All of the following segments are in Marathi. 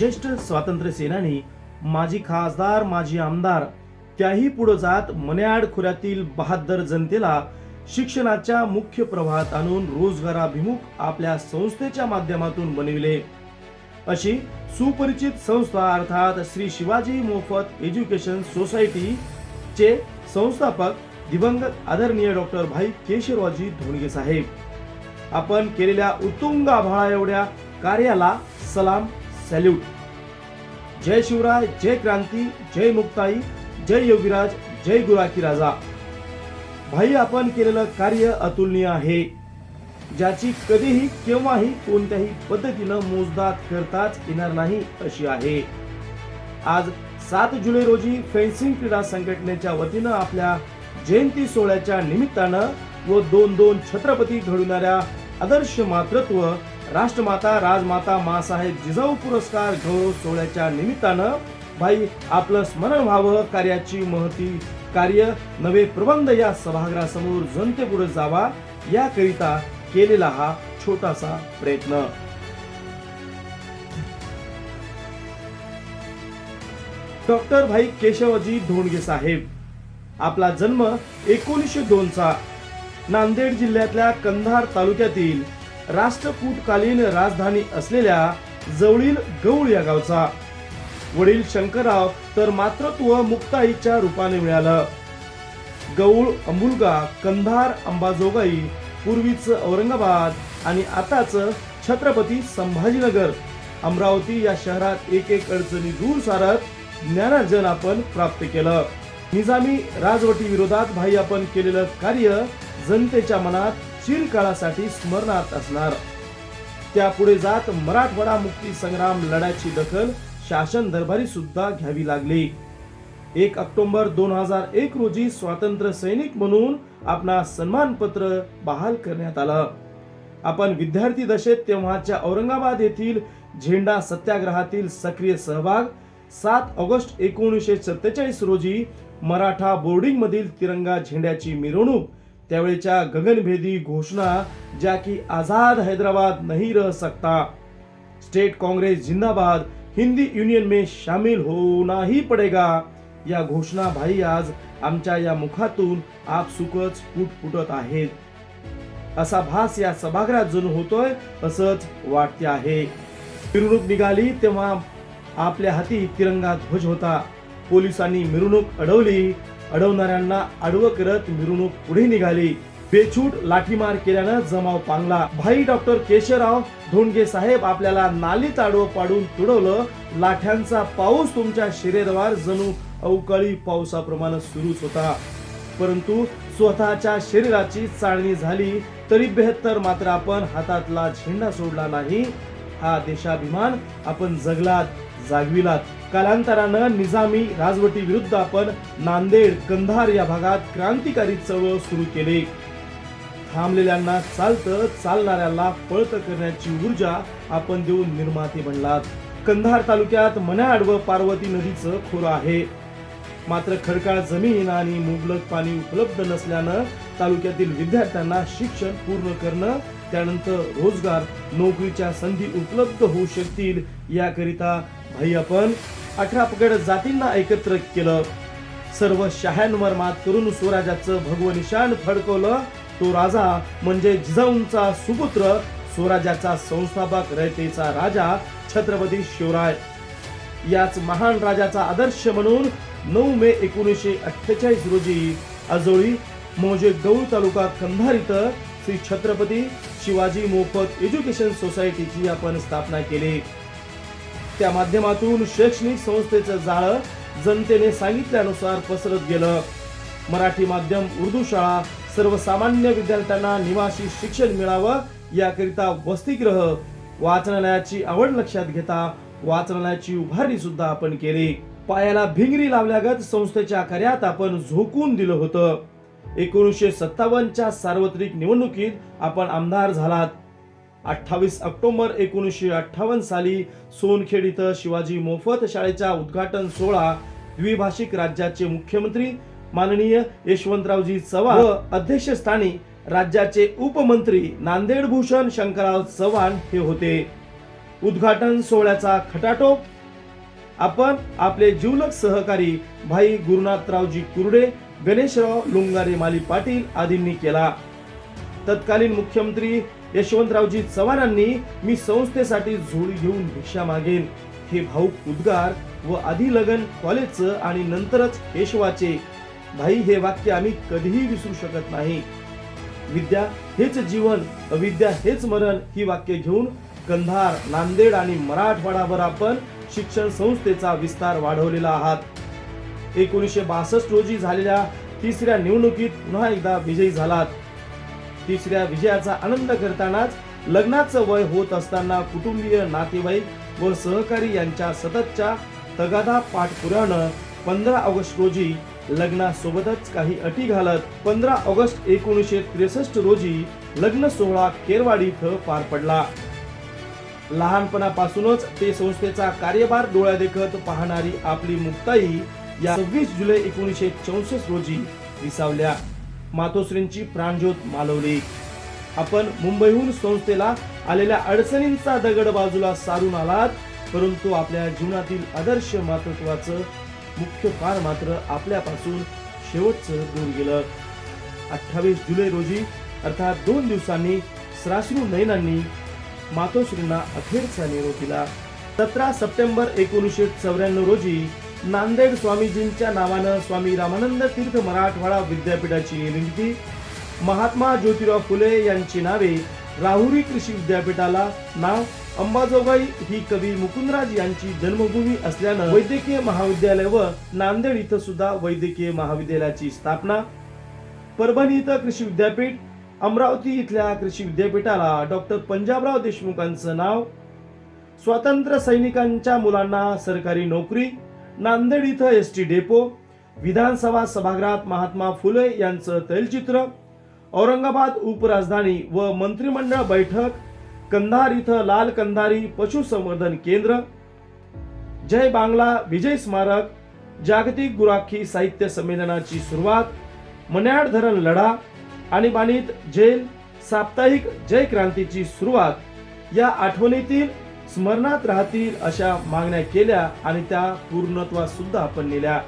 ज्येष्ठ स्वातंत्र्य सेनानी माजी खासदार माजी आमदार त्याही पुढे जात मन्याड खोऱ्यातील बहादर जनतेला शिक्षणाच्या मुख्य प्रवाहात आणून रोजगाराभिमुख आपल्या संस्थेच्या माध्यमातून बनविले. अशी सुपरिचित संस्था अर्थात श्री शिवाजी मोफत एज्युकेशन सोसायटी चे संस्थापक दिवंगत आदरणीय डॉक्टर भाई केशरवाजी धोंडगे साहेब. आपण केलेल्या उत्तुंग आभाळा एवढ्या कार्याला सलाम सॅल्यूट। जय शिवराय जय क्रांती जय मुक्ताई जय योगीराज जय गुराकी राजा। भाई आपण केलेलं कार्य अतुलनीय आहे ज्याची कधीही केव्हाही कोणत्याही पद्धतीनं मोजदाद करताच येणार नाही अशी आहे. आज सात जुलै रोजी फेन्सिंग क्रीडा संघटनेच्या वतीनं आपल्या जयंती सोहळ्याच्या निमित्तानं व दोन दोन छत्रपती घडविणाऱ्या आदर्श मातृत्व राष्ट्रमाता राजमाता मासाहेब जिजाऊ पुरस्कार गौरव सोहळ्याच्या निमित्तानं भाई आपलं स्मरण व्हावं कार्याची महती कार्य नवे प्रबंध या सभागृहासमोर जनतेपुढे जावा याकरिता केलेला हा छोटासा प्रयत्न. डॉक्टर भाई केशवजी धोंडगे साहेब आपला जन्म एकोणीसशे दोनचा नांदेड जिल्ह्यातल्या कंधार तालुक्यातील राष्ट्रकूटकालीन राजधानी असलेल्या जवळील गौळ या गावचा. वडील शंकरराव तर मातृत्व मुक्ताईच्या रूपाने मिळालं. गौळ अंबुलगा कंधार अंबाजोगाई पूर्वीच औरंगाबाद आणि आताच छत्रपती संभाजीनगर. अमरावती या शहरात एक एक अडचणी दूर सारत ज्ञानार्जन आपण प्राप्त केलं. निजामी राजवटी विरोधात भाई आपण केलेलं कार्य जनतेच्या मनात चिरकाळासाठी स्मरणात असणार. त्यापुढे जात मराठवाडा मुक्ती संग्राम लढ्याची दखल शासन दरबारी सुद्धा घ्यावी लागली. एक ऑक्टोबर दोन हजार एक रोजी स्वातंत्र्य सैनिक म्हणून आपणा सन्मानपत्र बहाल करण्यात आलं. आपण विद्यार्थी दशेत तेव्हाच्या औरंगाबाद येथील झेंडा सत्याग्रहातील सक्रिय सहभाग सात ऑगस्ट एकोणीसशे सत्तेचाळीस रोजी मराठा बोर्डिंग मधील तिरंगा झेंड्याची मिरवणूक त्यावेळेच्या गगनभेदी घोषणा ज्या की आझाद हैदराबाद नहीं रह सकता. स्टेट काँग्रेस जिंदाबाद हिंदी युनियन में शामिल होना ही पडेगा. या घोषणा भाई आज आमच्या या मुखातून आपसुकच फुट फुटत आहेत. असा भास या सभागृहात जणू होतोय असंच वाटते आहे. मिरवणूक निघाली तेव्हा आपल्या हाती तिरंगा ध्वज होता. पोलिसांनी मिरवणूक अडवली अडवणाऱ्यांना आडवं करत मिरवणूक पुढे निघाली. बेछूट लाठीमार केल्यानं जमाव पांगला. भाई डॉक्टर केशवराव धोंडगे साहेब आपल्याला नालीत आडवं पाडून तुडवलं. लाठ्यांचा पाऊस तुमच्या शरीरावर जणू अवकाळी पावसाप्रमाणे सुरूच होता. परंतु स्वतःच्या शरीराची चाळणी झाली तरी बेहत्तर मात्र आपण हातातला झेंडा सोडला नाही. हा देशाभिमान आपण जगलात जागविलात. कालांतरानं निजामी राजवटी विरुद्ध आपण नांदेड कंधार या भागात क्रांतिकारी चळवळ सुरू केली. थांबलेल्यांना चालतं चालणाऱ्याला पळत करण्याची ऊर्जा आपण देऊन निर्माते बनलात. कंधार तालुक्यात मन्याड व पार्वती नदीचं खोरं आहे. मात्र खडकाळ जमीन आणि मुबलक पाणी उपलब्ध नसल्यानं तालुक्यातील विद्यार्थ्यांना शिक्षण पूर्ण करणं त्यानंतर रोजगार नोकरीच्या संधी उपलब्ध होऊ शकतील याकरिता भाई आपण अठरा पगड जातींना एकत्र केलं. सर्व शहांवर मात करून स्वराज्याचं भगव निशाण फडकवलं. तो राजा म्हणजे जिजाऊंचा सुपुत्र स्वराज्याचा संस्थापक रयतेचा राजा छत्रपती शिवराय. याच महान राजाचा आदर्श म्हणून नऊ मे एकोणीसशे अठ्ठेचाळीस रोजी आजोळी मोजे गौळ तालुका कंधार इथं श्री छत्रपती शिवाजी मोफत एज्युकेशन सोसायटीची आपण स्थापना केली. त्या माध्यमातून शैक्षणिक संस्थेचं जाळं जनतेने सांगितल्यानुसार पसरत गेलं. मराठी माध्यम उर्दू शाळा सर्वसामान्य विद्यार्थ्यांना निवासी शिक्षण मिळावं याकरिता वसतिगृह वाचनालयाची आवड लक्षात घेता वाचनालयाची उभारणी सुद्धा आपण केली. पायाला भिंगरी लावल्यागत संस्थेच्या कार्यात आपण झोकून दिलं होतं. एकोणीसशे सत्तावन्नच्या सार्वत्रिक निवडणुकीत आपण आमदार झालात. अठ्ठावीस ऑक्टोबर एकोणीसशे अठ्ठावन्न साली सोनखेड इथं शिवाजी मोफत शाळेचा उद्घाटन सोहळा द्विभाषिक राज्याचे मुख्यमंत्री माननीय यशवंतरावजी चव्हाण व अध्यक्षस्थानी राज्याचे उपमंत्री नांदेड भूषण शंकरराव चव्हाण हे होते. उद्घाटन सोहळ्याचा खटाटोप. आपण आपले जीवलक सहकारी भाई गुरुनाथरावजी कुरडे गणेशराव लुंगारे माली पाटील आदींनी केला. तत्कालीन मुख्यमंत्री यशवंतरावजी चव्हाणांनी मी संस्थेसाठी झोळी घेऊन भिक्षा मागेन. हे भाऊक उद्गार व आधी लगन कॉलेजचं आणि नंतरच केशवाचे भाई हे वाक्य आम्ही कधीही विसरू शकत नाही. विद्या हेच जीवन अविद्या हेच मरण ही वाक्य घेऊन कंधार नांदेड आणि मराठवाडाभर आपण शिक्षण संस्थेचा विस्तार वाढवलेला आहात. एकोणीसशे बासष्ट रोजी झालेल्या तिसऱ्या निवडणुकीत पुन्हा एकदा विजयी झालात. तिसऱ्या विजयाचा आनंद करतानाच लग्नाचं वय होत असताना कुटुंबीय नातेवाईक व सहकारी यांच्या सततच्या तगादा पाठपुरानं पंधरा ऑगस्ट रोजी लग्नासोबतच काही अटी घालत पंधरा ऑगस्ट एकोणीसशे त्रेसष्ट रोजी लग्न सोहळा केरवाडी इथं पार पडला. लहानपणापासूनच ते संस्थेचा कार्यभार डोळ्यादेखत पाहणारी आपली मुक्ताई या सव्वीस जुलै एकोणीसशे चौसष्ट रोजी विसावल्या. मातोश्रींची प्राणज्योत मालवली. आपण मुंबईहून संस्थेला आलेल्या अडचणींचा दगड बाजूला सारून आलात परंतु आपल्या जीवनातील आदर्श मातृत्वाचं मुख्य पार मात्र आपल्यापासून शेवटचं दूर गेलं. अठ्ठावीस जुलै रोजी अर्थात दोन दिवसांनी श्राश्रू नयनांनी मातोश्रींना अखेरचा निरोप दिला. सतरा सप्टेंबर एकोणीसशे चौऱ्याण्णव रोजी नांदेड स्वामीजींच्या नावानं स्वामी रामानंद तीर्थ मराठवाडा विद्यापीठाची निर्मिती. महात्मा ज्योतिराव फुले यांची नावे राहुरी कृषी विद्यापीठाला. नाव अंबाजोगाई. ही कवी मुकुंदराज यांची जन्मभूमी असल्यानं वैद्यकीय महाविद्यालय व नांदेड इथं सुद्धा वैद्यकीय महाविद्यालयाची स्थापना. परभणी इथं कृषी विद्यापीठ. अमरावती इथल्या कृषी विद्यापीठाला डॉक्टर पंजाबराव देशमुखांचं नाव. स्वातंत्र्य सैनिकांच्या मुलांना सरकारी नोकरी. नांदेड इथं एस टी डेपो विधानसभा सभागृहात महात्मा फुले यांचं तैलचित्र औरंगाबाद उपराजधानी व मंत्रिमंडळ बैठक कंधार इथं लाल कंधारी पशुसंवर्धन केंद्र जय बांगला विजय स्मारक जागतिक गुराखी साहित्य संमेलनाची सुरुवात मन्याड धरण लढा आणीबाणीत जेल साप्ताहिक जय क्रांतीची सुरुवात या आठवणीतील स्मरणात राहतील अशा मागण्या केल्या आणि त्या पूर्णत्वात सुद्धा आपण नेल्या.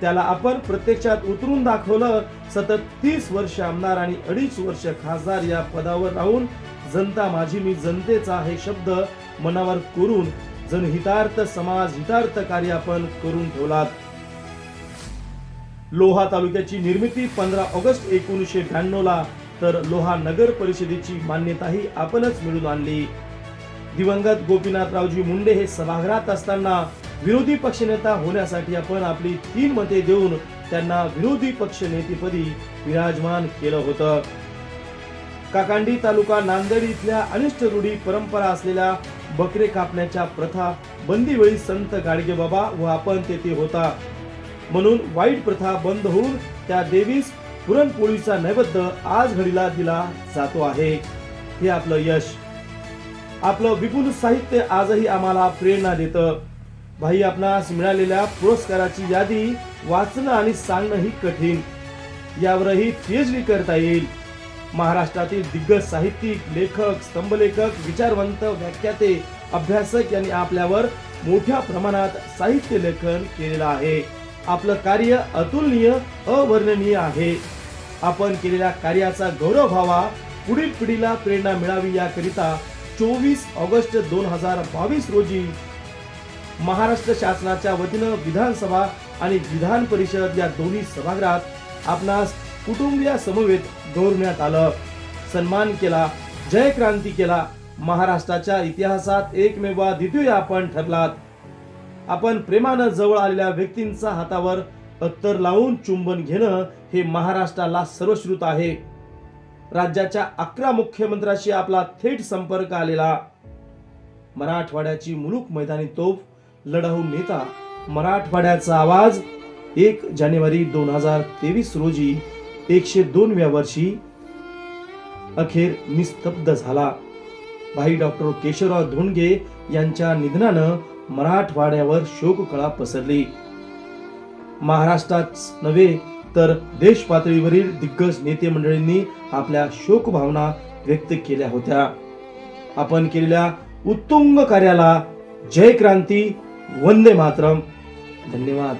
त्याला आपण प्रत्यक्षात उतरून दाखवलं सतत तीस वर्ष आमदार आणि अडीच वर्ष खासदार या पदावर राहून जनता माझी मी जनतेचा हे शब्द मनावर करून जनहितार्थ समाज हितार्थ कार्य आपण करून ठेवलात. लोहा तालुक्याची निर्मिती पंधरा ऑगस्ट एकोणीसशे ब्याण्णव ला तर लोहा नगर परिषदेची मान्यताही आपणच मिळून आणली. दिवंगत गोपीनाथरावजी मुंडे हे सभागृहात असताना विरोधी पक्षनेता होण्यासाठी आपण आपली तीन मते देऊन त्यांना विरोधी पक्ष नेतेपदी विराजमान केलं होतं. काकांडी तालुका नांदेड इथल्या अनिष्ट रूढी परंपरा असलेल्या बकरे कापण्याच्या प्रथा बंदीवेळी संत गाडगे बाबा व आपण तेथे होता. म्हणून वाईट प्रथा बंद होऊन त्या देवीस पुरणपोळीचा नैवेद्य आज घडीला दिला जातो आहे. हे आपलं यश. आपलं विपुल साहित्य आजही आम्हाला प्रेरणा देतं. भाई आपणास मिळालेल्या पुरस्काराची यादी वाचणं आणि सांगणं ही कठीण. यावरही पीएचडी करता येईल. महाराष्ट्रातील दिग्गज साहित्यिक लेखक स्तंभलेखक विचारवंत व्याख्याते अभ्यासक यांनी आपल्यावर मोठ्या प्रमाणात साहित्य लेखन केलेलं आहे. आपलं कार्य अतुलनीय अवर्णनीय आहे. आपण केलेल्या कार्याचा गौरव व्हावा. पुढील पिढीला प्रेरणा मिळावी याकरिता चोवीस ऑगस्ट दोन हजार बावीस रोजी महाराष्ट्र शासनाच्या वतीनं विधानसभा आणि विधान परिषद या दोन्ही सभागृहात आपणास कुटुंबियासमवेत गौरवण्यात आलं. सन्मान केला जय क्रांती केला. महाराष्ट्राच्या इतिहासात एकमेव द्वितीय आपण ठरलात. आपण प्रेमानं जवळ आलेल्या व्यक्तींचा हातावर अत्तर लावून चुंबन घेणं हे महाराष्ट्राला सर्वश्रुत आहे. राज्याच्या अकरा मुख्यमंत्र्याशी आपला थेट संपर्क आलेला. मराठवाड्याची मुलूक मैदानी तोफ लढाऊ नेता मराठवाड्याचा आवाज एक जानेवारी दोन हजार तेवीस रोजी एकशे दोनव्या वर्षी अखेर निस्तब्ध झाला. भाई डॉक्टर केशवराव धोंडगे यांच्या निधनानं मराठवाड्यावर शोककळा पसरली. महाराष्ट्रात नव्हे तर देश पातळीवरील दिग्गज नेते मंडळींनी आपल्या शोक भावना व्यक्त केल्या होत्या. आपण केलेल्या उत्तुंग कार्याला जय क्रांती वंदे मातरम. धन्यवाद.